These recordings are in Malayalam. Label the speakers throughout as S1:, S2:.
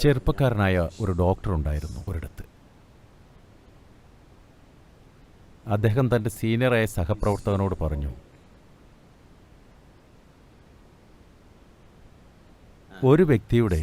S1: ചെറുപ്പക്കാരനായ ഒരു ഡോക്ടർ ഉണ്ടായിരുന്നു ഒരിടത്ത്. അദ്ദേഹം തന്റെ സീനിയറായ സഹപ്രവർത്തകനോട് പറഞ്ഞു ഒരു വ്യക്തിയുടെ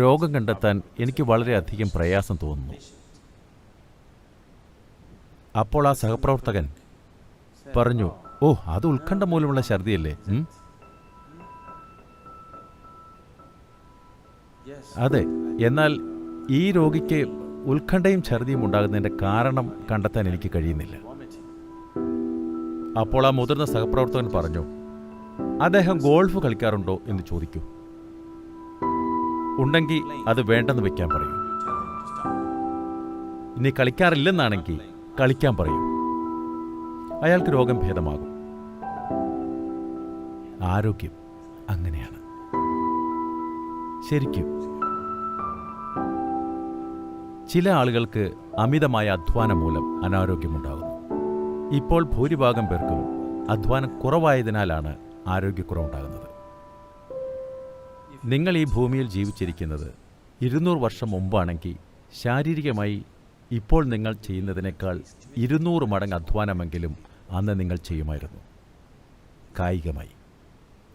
S1: രോഗം കണ്ടെത്താൻ എനിക്ക് വളരെയധികം പ്രയാസം തോന്നുന്നു. അപ്പോൾ ആ സഹപ്രവർത്തകൻ പറഞ്ഞു ഓ അത് ഉത്കണ്ഠ മൂലമുള്ള ഛർദിയല്ലേ? അതെ. എന്നാൽ ഈ രോഗിക്ക് ഉത്കണ്ഠയും ഛർദിയും ഉണ്ടാകുന്നതിന്റെ കാരണം കണ്ടെത്താൻ എനിക്ക് കഴിയുന്നില്ല. അപ്പോൾ ആ മുതിർന്ന സഹപ്രവർത്തകൻ പറഞ്ഞു അദ്ദേഹം ഗോൾഫ് കളിക്കാറുണ്ടോ എന്ന് ചോദിക്കൂ. ഉണ്ടെങ്കിൽ അത് വേണ്ടെന്ന് വെക്കാൻ പറയൂ. ഇനി കളിക്കാറില്ലെന്നാണെങ്കിൽ കളിക്കാൻ പറയൂ. അയാൾക്ക് രോഗം ഭേദമാകും. ആരോഗ്യം അങ്ങനെയാണ്. ശരിക്കും. ചില ആളുകൾക്ക് അമിതമായ അധ്വാനം മൂലം അനാരോഗ്യമുണ്ടാകുന്നു. ഇപ്പോൾ ഭൂരിഭാഗം പേർക്കും അധ്വാനം കുറവായതിനാലാണ് ആരോഗ്യക്കുറവുണ്ടാകുന്നത്. നിങ്ങൾ ഈ ഭൂമിയിൽ ജീവിച്ചിരിക്കുന്നത് ഇരുന്നൂറ് വർഷം മുമ്പാണെങ്കിൽ ശാരീരികമായി ഇപ്പോൾ നിങ്ങൾ ചെയ്യുന്നതിനേക്കാൾ ഇരുന്നൂറ് മടങ്ങ് അധ്വാനമെങ്കിലും അന്ന് നിങ്ങൾ ചെയ്യുമായിരുന്നു. കായികമായി.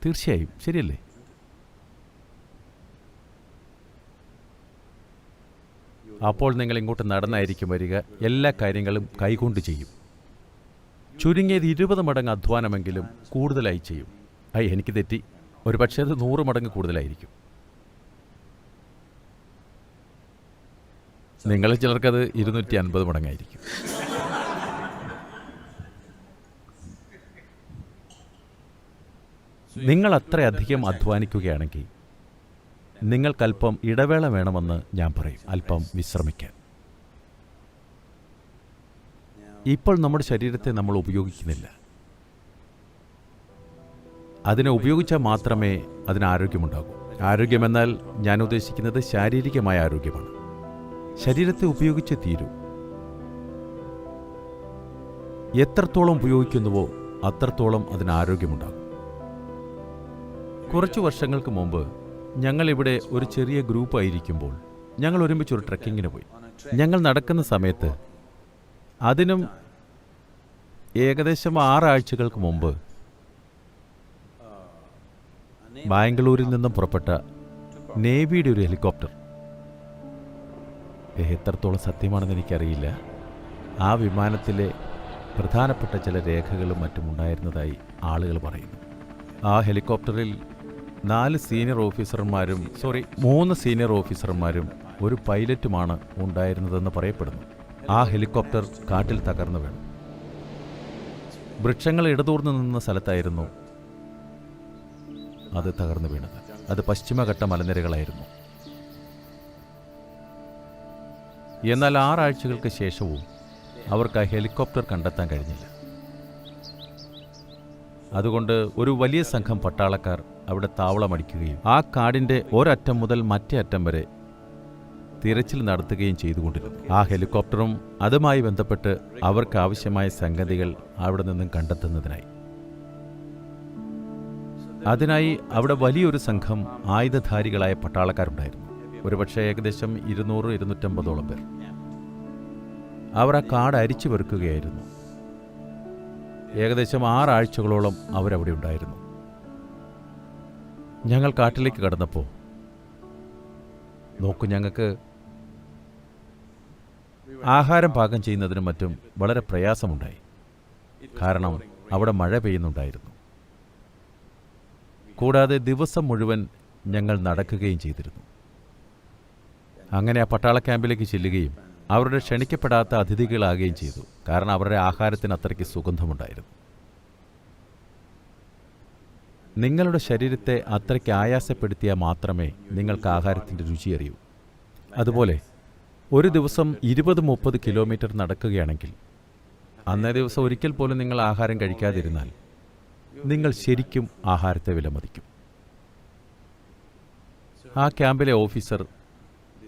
S1: തീർച്ചയായും. ശരിയല്ലേ? അപ്പോൾ നിങ്ങൾ ഇങ്ങോട്ട് നടന്നായിരിക്കും വരിക. എല്ലാ കാര്യങ്ങളും കൈകൊണ്ട് ചെയ്യും. ചുരുങ്ങിയത് ഇരുപത് മടങ്ങ് അധ്വാനമെങ്കിലും കൂടുതലായി ചെയ്യും. ഐ എനിക്ക് തെറ്റി. ഒരു പക്ഷേ അത് നൂറ് മടങ്ങ് കൂടുതലായിരിക്കും. നിങ്ങളിൽ ചിലർക്കത് ഇരുന്നൂറ്റി അൻപത് മടങ്ങായിരിക്കും. നിങ്ങൾ അത്രയധികം അധ്വാനിക്കുകയാണെങ്കിൽ നിങ്ങൾക്കല്പം ഇടവേള വേണമെന്ന് ഞാൻ പറയും. അല്പം വിശ്രമിക്കാൻ. ഇപ്പോൾ നമ്മുടെ ശരീരത്തെ നമ്മൾ ഉപയോഗിക്കുന്നില്ല. അതിനെ ഉപയോഗിച്ചാൽ മാത്രമേ അതിന് ആരോഗ്യമുണ്ടാകൂ. ആരോഗ്യമെന്നാൽ ഞാൻ ഉദ്ദേശിക്കുന്നത് ശാരീരികമായ ആരോഗ്യമാണ്. ശരീരത്തെ ഉപയോഗിച്ച് തീരൂ. എത്രത്തോളം ഉപയോഗിക്കുന്നുവോ അത്രത്തോളം അതിന് ആരോഗ്യമുണ്ടാകും. കുറച്ചു വർഷങ്ങൾക്ക് മുമ്പ് ഞങ്ങൾ ഇവിടെ ഒരു ചെറിയ ഗ്രൂപ്പ് ആയിരിക്കുമ്പോൾ ഞങ്ങൾ ഒരുമിച്ച് ഒരു ട്രക്കിങ്ങിന് പോയി. ഞങ്ങൾ നടക്കുന്ന സമയത്ത് അതിനും ഏകദേശം ആറാഴ്ചകൾക്ക് മുമ്പ് ബാംഗ്ലൂരിൽ നിന്നും പുറപ്പെട്ട നേവിയുടെ ഒരു ഹെലികോപ്റ്റർ. എത്രത്തോളം സത്യമാണെന്ന് എനിക്കറിയില്ല. ആ വിമാനത്തിലെ പ്രധാനപ്പെട്ട ചില രേഖകളും മറ്റും ഉണ്ടായിരുന്നതായി ആളുകൾ പറയുന്നു. ആ ഹെലികോപ്റ്ററിൽ നാല് സീനിയർ ഓഫീസർമാരും സോറി മൂന്ന് സീനിയർ ഓഫീസർമാരും ഒരു പൈലറ്റുമാണ് ഉണ്ടായിരുന്നതെന്ന് പറയപ്പെടുന്നു. ആ ഹെലികോപ്റ്റർ കാട്ടിൽ തകർന്നു വീണു. വൃക്ഷങ്ങൾ ഇടതൂർന്നു നിന്ന സ്ഥലത്തായിരുന്നു അത് തകർന്നു വീണത്. അത് പശ്ചിമഘട്ട മലനിരകളായിരുന്നു. എന്നാൽ ആറാഴ്ചകൾക്ക് ശേഷവും അവർക്ക് ആ ഹെലികോപ്റ്റർ കണ്ടെത്താൻ കഴിഞ്ഞില്ല. അതുകൊണ്ട് ഒരു വലിയ സംഘം പട്ടാളക്കാർ അവിടെ താവളമടിക്കുകയും ആ കാടിന്റെ ഒരറ്റം മുതൽ മറ്റേ അറ്റം വരെ തിരച്ചിൽ നടത്തുകയും ചെയ്തുകൊണ്ടിരുന്നു. ആ ഹെലികോപ്റ്ററും അതുമായി ബന്ധപ്പെട്ട് അവർക്ക് ആവശ്യമായ സംഗതികൾ അവിടെ നിന്നും കണ്ടെത്തുന്നതിനായി. അതിനായി അവിടെ വലിയൊരു സംഘം ആയുധധാരികളായ പട്ടാളക്കാരുണ്ടായിരുന്നു. ഒരുപക്ഷെ ഏകദേശം ഇരുന്നൂറ് ഇരുന്നൂറ്റമ്പതോളം പേർ. അവർ ആ കാട് അരിച്ചു വെറുക്കുകയായിരുന്നു ഏകദേശം ആറാഴ്ചകളോളം അവരവിടെ ഉണ്ടായിരുന്നു. ഞങ്ങൾ കാട്ടിലേക്ക് കടന്നപ്പോൾ നോക്കൂ ഞങ്ങൾക്ക് ആഹാരം പാകം ചെയ്യുന്നതിനും മറ്റും വളരെ പ്രയാസമുണ്ടായി. കാരണം അവിടെ മഴ പെയ്യുന്നുണ്ടായിരുന്നു. കൂടാതെ ദിവസം മുഴുവൻ ഞങ്ങൾ നടക്കുകയും ചെയ്തിരുന്നു. അങ്ങനെ ആ പട്ടാള ക്യാമ്പിലേക്ക് ചെല്ലുകയും അവരുടെ ക്ഷണിക്കപ്പെടാത്ത അതിഥികളാകുകയും ചെയ്തു. കാരണം അവരുടെ ആഹാരത്തിന് അത്രയ്ക്ക് സുഗന്ധമുണ്ടായിരുന്നു. നിങ്ങളുടെ ശരീരത്തെ അത്രയ്ക്ക് ആയാസപ്പെടുത്തിയാൽ മാത്രമേ നിങ്ങൾക്ക് ആഹാരത്തിന്റെ രുചി അറിയൂ. അതുപോലെ ഒരു ദിവസം ഇരുപത് മുപ്പത് കിലോമീറ്റർ നടക്കുകയാണെങ്കിൽ അന്നേ ദിവസം ഒരിക്കൽ പോലും നിങ്ങൾ ആഹാരം കഴിക്കാതിരുന്നാൽ നിങ്ങൾ ശരിക്കും ആഹാരത്തെ വിലമതിക്കും. ആ ക്യാമ്പിലെ ഓഫീസർ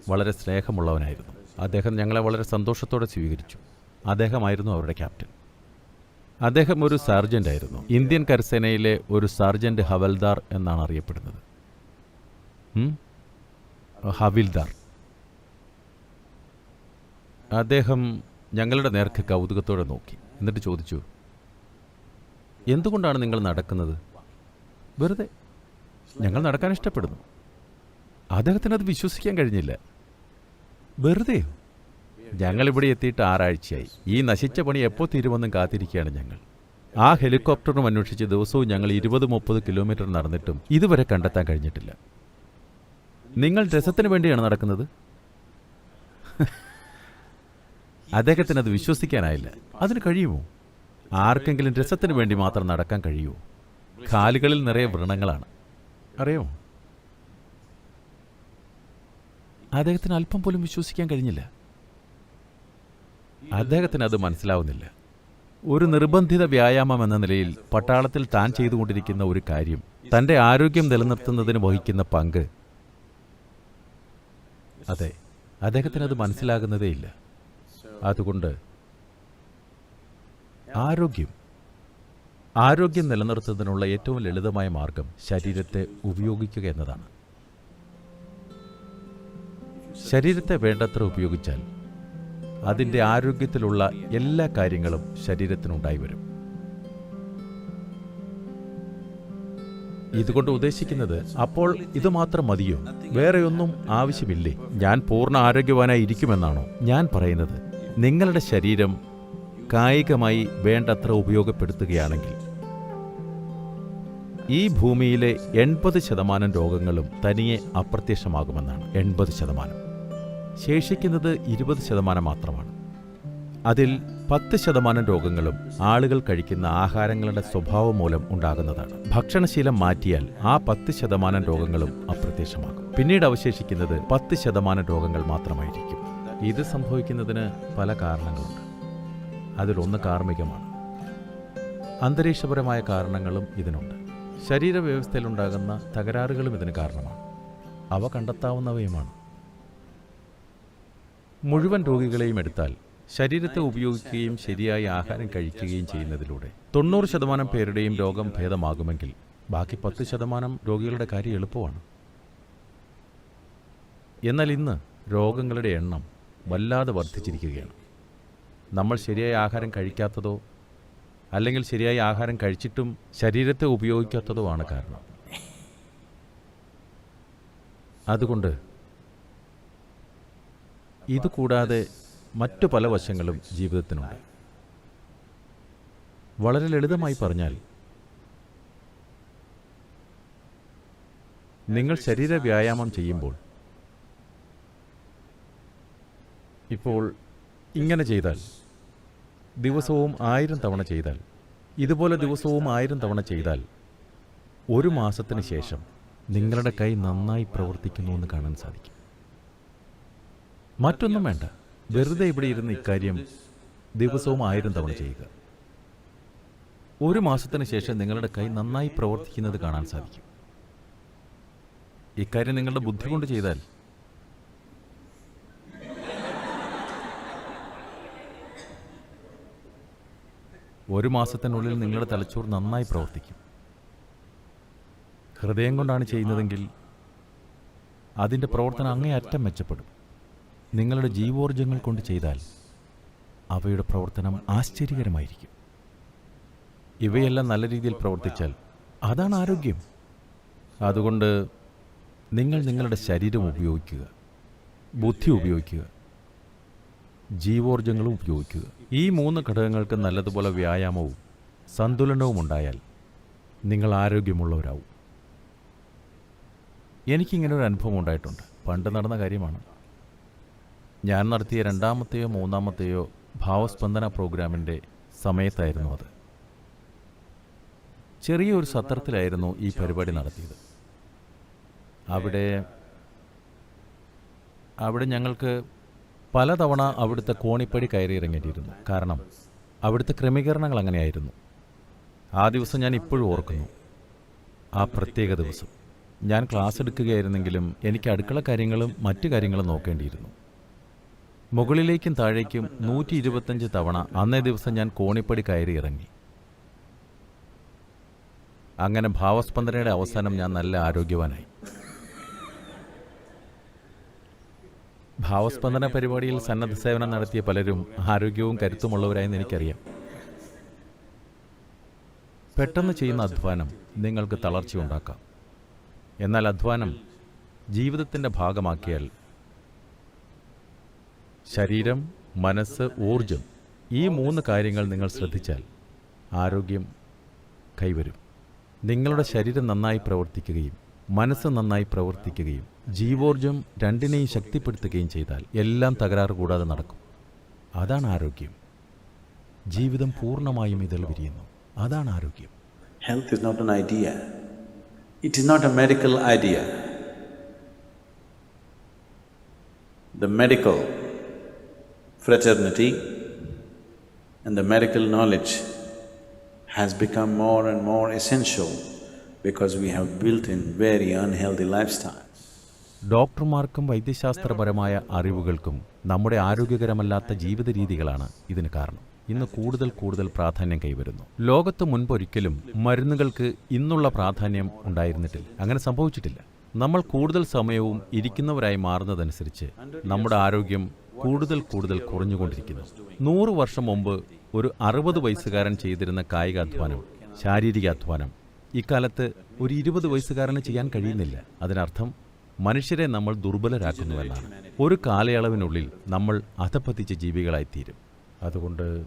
S1: വളരെ സ്നേഹമുള്ളവനായിരുന്നു. അദ്ദേഹം ഞങ്ങളെ വളരെ സന്തോഷത്തോടെ സ്വീകരിച്ചു. അദ്ദേഹമായിരുന്നു അവരുടെ ക്യാപ്റ്റൻ. അദ്ദേഹം ഒരു സാർജന്റ് ആയിരുന്നു. ഇന്ത്യൻ കരസേനയിലെ ഒരു സർജന്റ് ഹവൽദാർ എന്നാണ് അറിയപ്പെടുന്നത്? ഹവിൽദാർ. അദ്ദേഹം ഞങ്ങളുടെ നേർക്ക് കൗതുകത്തോടെ നോക്കി. എന്നിട്ട് ചോദിച്ചു എന്തുകൊണ്ടാണ് നിങ്ങൾ നടക്കുന്നത്? വെറുതെ. ഞങ്ങൾ നടക്കാൻ ഇഷ്ടപ്പെടുന്നു. അദ്ദേഹത്തിന് അത് വിശ്വസിക്കാൻ കഴിഞ്ഞില്ല. വെറുതെയോ? ഞങ്ങളിവിടെ എത്തിയിട്ട് ആറാഴ്ചയായി. ഈ നശിച്ച പണി എപ്പോൾ തീരുമെന്നും കാത്തിരിക്കുകയാണ് ഞങ്ങൾ. ആ ഹെലികോപ്റ്ററും അന്വേഷിച്ച് ദിവസവും ഞങ്ങൾ ഇരുപത് മുപ്പത് കിലോമീറ്റർ നടന്നിട്ടും ഇതുവരെ കണ്ടെത്താൻ കഴിഞ്ഞിട്ടില്ല. നിങ്ങൾ രസത്തിന് വേണ്ടിയാണ് നടക്കുന്നത്? അദ്ദേഹത്തിന് അത് വിശ്വസിക്കാനായില്ല. അതിന് കഴിയുമോ? ആർക്കെങ്കിലും രസത്തിന് വേണ്ടി മാത്രം നടക്കാൻ കഴിയുമോ? കാലുകളിൽ നിറയെ വ്രണങ്ങളാണ്. അറിയാമോ? അദ്ദേഹത്തിന് അല്പം പോലും വിശ്വസിക്കാൻ കഴിഞ്ഞില്ല. അദ്ദേഹത്തിന് അത് മനസ്സിലാവുന്നില്ല. ഒരു നിർബന്ധിത വ്യായാമം എന്ന നിലയിൽ പട്ടാളത്തിൽ താൻ ചെയ്തുകൊണ്ടിരിക്കുന്ന ഒരു കാര്യം തന്റെ ആരോഗ്യം നിലനിർത്തുന്നതിന് വഹിക്കുന്ന പങ്ക്. അതെ അദ്ദേഹത്തിന് അത് മനസ്സിലാകുന്നതേയില്ല അതുകൊണ്ട് ആരോഗ്യം ആരോഗ്യം നിലനിർത്തുന്നതിനുള്ള ഏറ്റവും ലളിതമായ മാർഗം ശരീരത്തെ ഉപയോഗിക്കുക എന്നതാണ്. ശരീരത്തെ വേണ്ടത്ര ഉപയോഗിച്ചാൽ അതിന്റെ ആരോഗ്യത്തിലുള്ള എല്ലാ കാര്യങ്ങളും ശരീരത്തിനുണ്ടായി വരും. ഇതുകൊണ്ട് ഉദ്ദേശിക്കുന്നത് അപ്പോൾ ഇത് മാത്രം മതിയോ? വേറെയൊന്നും ആവശ്യമില്ലേ? ഞാൻ പൂർണ ആരോഗ്യവാനായി ഇരിക്കുമെന്നാണോ? ഞാൻ പറയുന്നത് നിങ്ങളുടെ ശരീരം കായികമായി വേണ്ടത്ര ഉപയോഗപ്പെടുത്തുകയാണെങ്കിൽ. ഈ ഭൂമിയിലെ എൺപത് ശതമാനം രോഗങ്ങളും തനിയെ അപ്രത്യക്ഷമാകുമെന്നാണ്. എൺപത് ശതമാനം. ശേഷിക്കുന്നത് ഇരുപത് ശതമാനം മാത്രമാണ്. അതിൽ പത്ത് ശതമാനം രോഗങ്ങളും ആളുകൾ കഴിക്കുന്ന ആഹാരങ്ങളുടെ സ്വഭാവം മൂലം ഉണ്ടാകുന്നതാണ്. ഭക്ഷണശീലം മാറ്റിയാൽ ആ പത്ത് ശതമാനം രോഗങ്ങളും അപ്രത്യക്ഷമാകും. പിന്നീട് അവശേഷിക്കുന്നത് പത്ത് ശതമാനം രോഗങ്ങൾ മാത്രമായിരിക്കും. ഇത് സംഭവിക്കുന്നതിന് പല കാരണങ്ങളുണ്ട്. അതിലൊന്ന് കാർമ്മികമാണ് അന്തരീക്ഷപരമായ കാരണങ്ങളും ഇതിനുണ്ട്. ശരീരവ്യവസ്ഥയിലുണ്ടാകുന്ന തകരാറുകളും ഇതിന് കാരണമാണ്. അവ കണ്ടെത്താവുന്നവയുമാണ്. മുഴുവൻ രോഗികളെയും എടുത്താൽ ശരീരത്തെ ഉപയോഗിക്കുകയും ശരിയായ ആഹാരം കഴിക്കുകയും ചെയ്യുന്നതിലൂടെ തൊണ്ണൂറ് ശതമാനം പേരുടെയും രോഗം ഭേദമാകുമെങ്കിൽ ബാക്കി പത്ത് ശതമാനം രോഗികളുടെ കാര്യം എളുപ്പമാണ്. എന്നാൽ ഇന്ന് രോഗങ്ങളുടെ എണ്ണം വല്ലാതെ വർദ്ധിച്ചിരിക്കുകയാണ്. നമ്മൾ ശരിയായ ആഹാരം കഴിക്കാത്തതോ അല്ലെങ്കിൽ ശരിയായ ആഹാരം കഴിച്ചിട്ടും ശരീരത്തെ ഉപയോഗിക്കാത്തതോ ആണ് കാരണം. അതുകൊണ്ട് ഇതുകൂടാതെ മറ്റു പല വശങ്ങളും ജീവിതത്തിനുണ്ട്. വളരെ ലളിതമായി പറഞ്ഞാൽ നിങ്ങൾ ശരീര വ്യായാമം ചെയ്യുമ്പോൾ ഇപ്പോൾ ഇങ്ങനെ ചെയ്താൽ ദിവസവും ആയിരം തവണ ചെയ്താൽ ഇതുപോലെ ദിവസവും ആയിരം തവണ ചെയ്താൽ ഒരു മാസത്തിന് ശേഷം നിങ്ങളുടെ കൈ നന്നായി പ്രവർത്തിക്കുന്നു എന്ന് കാണാൻ സാധിക്കും. മറ്റൊന്നും വേണ്ട. വെറുതെ ഇവിടെ ഇരുന്ന് ഇക്കാര്യം ദിവസവും ആയിരം തവണ ചെയ്യുക. ഒരു മാസത്തിന് ശേഷം നിങ്ങളുടെ കൈ നന്നായി പ്രവർത്തിക്കുന്നത് കാണാൻ സാധിക്കും. ഇക്കാര്യം നിങ്ങളുടെ ബുദ്ധി കൊണ്ട് ചെയ്താൽ. ഒരു മാസത്തിനുള്ളിൽ നിങ്ങളുടെ തലച്ചോർ നന്നായി പ്രവർത്തിക്കും. ഹൃദയം കൊണ്ടാണ് ചെയ്യുന്നതെങ്കിൽ അതിന്റെ പ്രവർത്തനം അങ്ങേയറ്റം മെച്ചപ്പെടും. നിങ്ങളുടെ ജീവോർജങ്ങൾ കൊണ്ട് ചെയ്താൽ അവയുടെ പ്രവർത്തനം ആശ്ചര്യകരമായിരിക്കും. ഇവയെല്ലാം നല്ല രീതിയിൽ പ്രവർത്തിച്ചാൽ അതാണ് ആരോഗ്യം. അതുകൊണ്ട് നിങ്ങൾ നിങ്ങളുടെ ശരീരം ഉപയോഗിക്കുക ബുദ്ധി ഉപയോഗിക്കുക ജീവോർജങ്ങളും ഉപയോഗിക്കുക. ഈ മൂന്ന് ഘടകങ്ങൾക്ക് നല്ലതുപോലെ വ്യായാമവും സന്തുലനവും ഉണ്ടായാൽ നിങ്ങൾ ആരോഗ്യമുള്ളവരാവും. എനിക്കിങ്ങനെ ഒരു അനുഭവം ഉണ്ടായിട്ടുണ്ട്. പണ്ട് നടന്ന കാര്യമാണ്. ഞാൻ നടത്തിയ രണ്ടാമത്തെയോ മൂന്നാമത്തെയോ ഭാവസ്പന്ദന പ്രോഗ്രാമിന്റെ സമയത്തായിരുന്നു അത്. ചെറിയൊരു സത്രത്തിലായിരുന്നു ഈ പരിപാടി നടത്തിയത്. അവിടെ അവിടെ ഞങ്ങൾക്ക് പലതവണ അവിടുത്തെ കോണിപ്പടി കയറി ഇറങ്ങേണ്ടിയിരുന്നു കാരണം അവിടുത്തെ ക്രമീകരണങ്ങൾ അങ്ങനെയായിരുന്നു. ആ ദിവസം ഞാൻ ഇപ്പോഴും ഓർക്കുന്നു. ആ പ്രത്യേക ദിവസം. ഞാൻ ക്ലാസ് എടുക്കുകയായിരുന്നെങ്കിലും എനിക്ക് അടുക്കള കാര്യങ്ങളും മറ്റു കാര്യങ്ങളും നോക്കേണ്ടിയിരുന്നു. മുകളിലേക്കും താഴേക്കും നൂറ്റി ഇരുപത്തഞ്ച് തവണ അന്നേ ദിവസം ഞാൻ കോണിപ്പടി കയറി ഇറങ്ങി. അങ്ങനെ ഭാവസ്പന്ദനയുടെ അവസാനം ഞാൻ നല്ല ആരോഗ്യവാനായി. ഭാവസ്പന്ദന പരിപാടിയിൽ സന്നദ്ധ സേവനം നടത്തിയ പലരും ആരോഗ്യവും കരുത്തുമുള്ളവരായെന്ന് എനിക്കറിയാം. പെട്ടെന്ന് ചെയ്യുന്ന അധ്വാനം നിങ്ങൾക്ക് തളർച്ച ഉണ്ടാക്കാം എന്നാൽ അധ്വാനം ജീവിതത്തിന്റെ ഭാഗമാക്കിയാൽ ശരീരം മനസ്സ് ഊർജം ഈ മൂന്ന് കാര്യങ്ങൾ നിങ്ങൾ ശ്രദ്ധിച്ചാൽ ആരോഗ്യം കൈവരും. നിങ്ങളുടെ ശരീരം നന്നായി പ്രവർത്തിക്കുകയും മനസ്സ് നന്നായി പ്രവർത്തിക്കുകയും ജീവോർജം രണ്ടിനെയും ശക്തിപ്പെടുത്തുകയും ചെയ്താൽ എല്ലാം തകരാറ് കൂടാതെ നടക്കും. അതാണ് ആരോഗ്യം. ജീവിതം പൂർണമായും ഇതിൽ വിരിയുന്നു. അതാണ് ആരോഗ്യം.
S2: Health is not an idea it is not a medical idea the medical fraternity and the medical knowledge has become more and more essential because we have built in very unhealthy lifestyle.
S1: ഡോക്ടർമാർക്കും വൈദ്യശാസ്ത്രപരമായ അറിവുകൾക്കും നമ്മുടെ ആരോഗ്യകരമല്ലാത്ത ജീവിത രീതികളാണ് ഇതിന് കാരണം. ഇന്ന് കൂടുതൽ കൂടുതൽ പ്രാധാന്യം കൈവരുന്നു. ലോകത്ത് മുൻപൊരിക്കലും മരുന്നുകൾക്ക് ഇന്നുള്ള പ്രാധാന്യം ഉണ്ടായിരുന്നിട്ടില്ല. അങ്ങനെ സംഭവിച്ചിട്ടില്ല. നമ്മൾ കൂടുതൽ സമയവും ഇരിക്കുന്നവരായി മാറുന്നതനുസരിച്ച് നമ്മുടെ ആരോഗ്യം കൂടുതൽ കൂടുതൽ കുറഞ്ഞുകൊണ്ടിരിക്കുന്നു. നൂറ് വർഷം മുമ്പ് ഒരു അറുപത് വയസ്സുകാരൻ ചെയ്തിരുന്ന കായികാധ്വാനം ശാരീരിക അധ്വാനം ഇക്കാലത്ത് ഒരു ഇരുപത് വയസ്സുകാരന് ചെയ്യാൻ കഴിയുന്നില്ല. അതിനർത്ഥം മനുഷ്യരെ നമ്മൾ ദുർബലരാക്കുന്നുവെന്നാണ്. ഒരു കാലയളവിനുള്ളിൽ നമ്മൾ അധപ്പതിച്ച ജീവികളായിത്തീരും. അതുകൊണ്ട്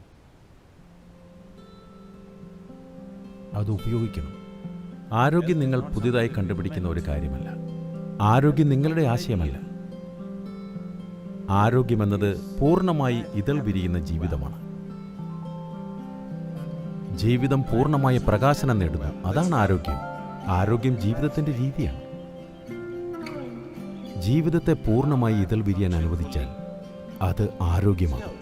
S1: അത് ഉപയോഗിക്കണം. ആരോഗ്യം നിങ്ങൾ പുതിയതായി കണ്ടുപിടിക്കുന്ന ഒരു കാര്യമല്ല. ആരോഗ്യം നിങ്ങളുടെ ആശയമല്ല. ആരോഗ്യമെന്നത് പൂർണമായി ഇതൾ വിരിയുന്ന ജീവിതമാണ്. ജീവിതം പൂർണമായ പ്രകാശനം നേടുക അതാണ് ആരോഗ്യം. ആരോഗ്യം ജീവിതത്തിന്റെ രീതിയാണ്. ജീവിതത്തെ പൂർണമായി ഇതൾ വിരിയാൻ അനുവദിച്ചാൽ അത് ആരോഗ്യമാകും.